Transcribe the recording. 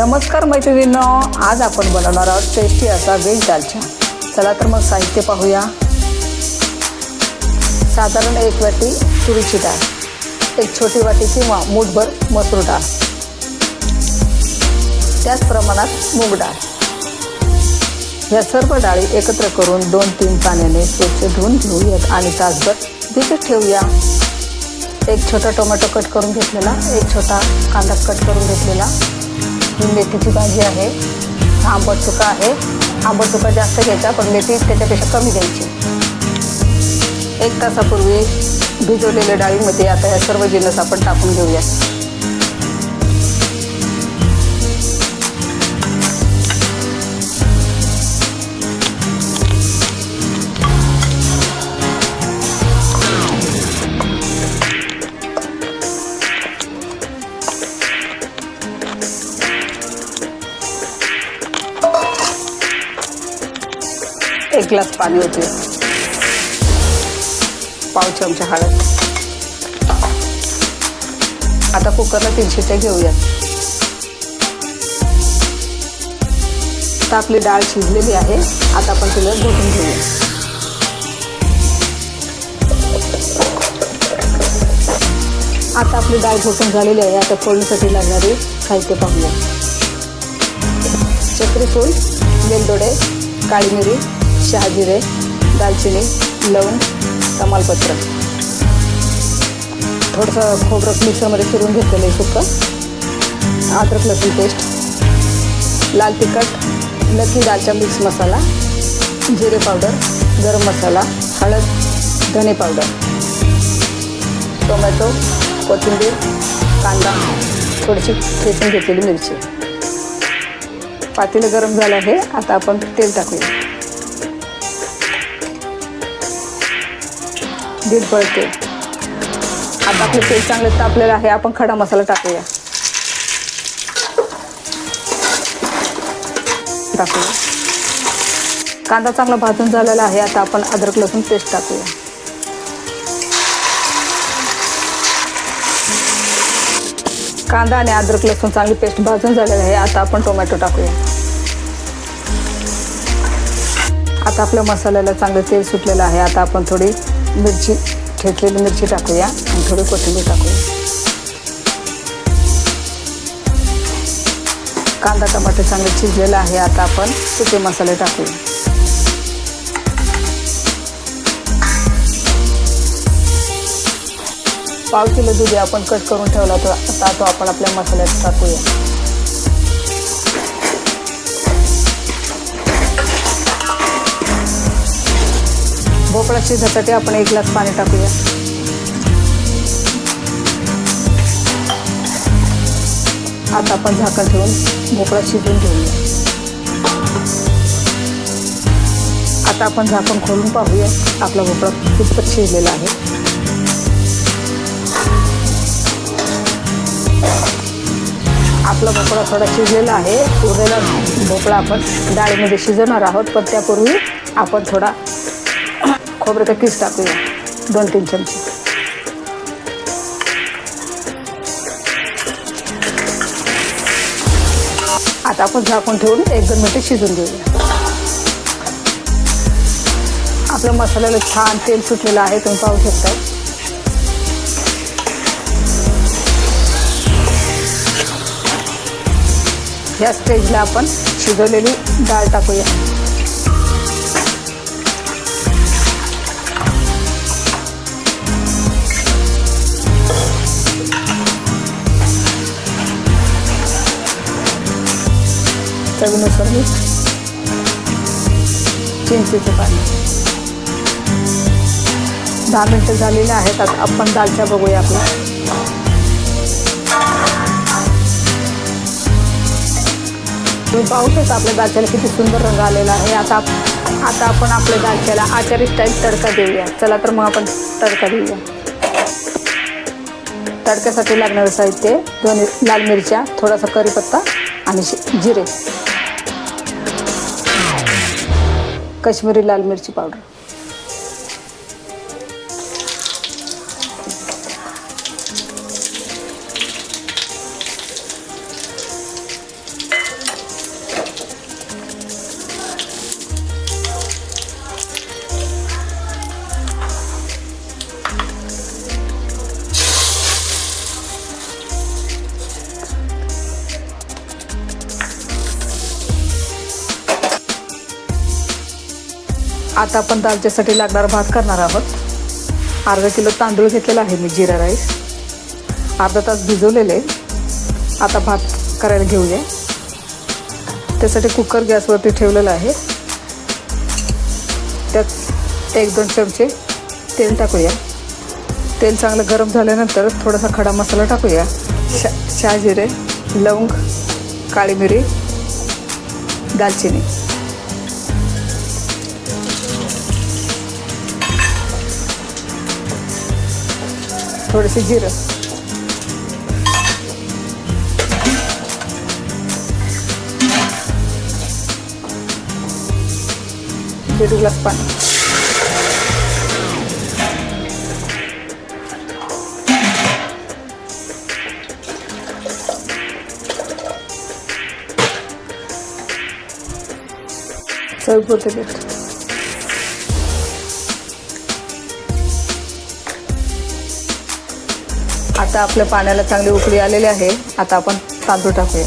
नमस्कार मैत्रिणींनो आज आपण बनवणार आहोत टेस्टी असा व्हेज दालचा. चला तर मग साहित्य पाहूया. साधारण एक वाटी तुरीची डाळ एक छोटी वाटी किंवा मूठभर मसूर डाळ त्याच प्रमाणात मूग डाळ. या सर्व डाळी एकत्र करून दोन तीन पाण्याने स्वच्छ धुवून घेऊयात आणि तासभर भिजत ठेवूया. एक छोटा टोमॅटो कट करून घेतलेला एक छोटा कांदा कट करून घेतलेला. मेथीची भाजी आहे. आंबट चुका आहे. आंबट चुका जास्त घ्यायचा पण मेथी त्याच्यापेक्षा कमी घ्यायची एक तासापूर्वी भिजवलेल्या डाळीमध्ये आता या सर्व जिन्नस आपण टाकून घेऊया. ग्लास पाणी होते. पाव चमचा हळद. आता कुकरला तीन शिट्या घेऊयात. आता आपली डाळ शिजलेली आहे. आता आपण तिला घोटून घेऊया. आता आपली डाळ घोटून झालेली आहे. आता फोडणीसाठी लागणारी साहित्य पाहूया चक्री फूल वेलदोडे काळी मिरी शहाजिरे दालचिनी लवंग तमालपत्र. थोडंसं खोबरं मिक्सरमध्ये फिरून घेतलेलं आहे सुकं. अद्रक लसूण पेस्ट लाल तिखट लकी दालचा मिक्स मसाला जिरे पावडर गरम मसाला हळद धने पावडर. टोमॅटो कोथिंबीर कांदा थोडीशी ठेचून घेतलेली मिरची. पातेलं गरम झालं आहे आता आपण तेल टाकूया. दीड पळते आता आपलं तेल चांगलं तापलेलं आहे आपण खडा मसाला टाकूया. टाकूया. कांदा चांगला भाजून झालेला आहे आता आपण अद्रक लसूण पेस्ट टाकूया. कांदा आणि अद्रक लसूण चांगली पेस्ट भाजून झालेली आहे आता आपण टोमॅटो टाकूया. आता आपल्या मसाल्याला चांगलं तेल सुटलेलं आहे आता आपण थोडी मिरची ठेचलेली मिरची टाकूया आणि थोडी कोथिंबीर टाकूया. कांदा टमाटे चांगलं शिजलेलं आहे आता आपण सुके मसाले टाकूया. पाव किलो दुधी आपण कट करून ठेवला तर आता तो आपण आपल्या मसाल्यात टाकूया. भोपळा शिजण्यासाठी आपण एक ग्लास पाणी टाकूया. आता आपण झाकण ठेवून भोपळा शिजून घेऊया आता आपण झाकण खोलून पाहूया आपला भोपळा कितपत शिजलेला आहे. आपला भोपळा थोडा शिजलेला आहे. उरलेला भोपळा आपण डाळीमध्ये शिजवणार आहोत पण त्यापूर्वी आपण थोडा खोबऱ्याचा किस टाकूया दोन तीन चमचे. आता आपण झाकून ठेवून एक दोन मिनटं शिजून घेऊया. आपल्या मसाल्याला छान तेल सुटलेलं आहे तुम्ही पाहू शकता. या स्टेजला आपण शिजवलेली डाळ टाकूया. चवीनुसार मीठ चिंचेचं पाणी. दहा मिनटं झालेले आहेत आता आपण दालच्या बघूया आपला. तुम्ही पाहू शकता आपल्या दालच्याला किती सुंदर रंग आलेला आहे. आता आता आपण आपल्या दालच्याला आचारी स्टाईल तडका देऊया. चला तर मग आपण तडका देऊया. तडक्यासाठी लागणारं साहित्य दोन लाल मिरच्या थोडासा करीपत्ता आणि जिरे. काश्मीरी लाल मिरची पावडर. आता आपण दालच्यासाठी लागणार भात करणार आहोत. अर्धा किलो तांदूळ घेतलेला आहे मी जिरा राईस. अर्धा तास भिजवलेले. आता भात करायला घेऊया. त्यासाठी कुकर गॅसवरती ठेवलेला आहे. त्यात एक दोन चमचे तेल टाकूया. तेल चांगलं गरम झाल्यानंतर थोडासा खडा मसाला टाकूया. शा शहाजिरे लवंग काळी मिरी दालचिनी. थोडेसे जिरं. दीड ग्लास पाणी. चौपुरते पीठ आता आपल्या पाण्याला चांगली उकळी आलेली आहे. आता आपण तांदूळ टाकूया.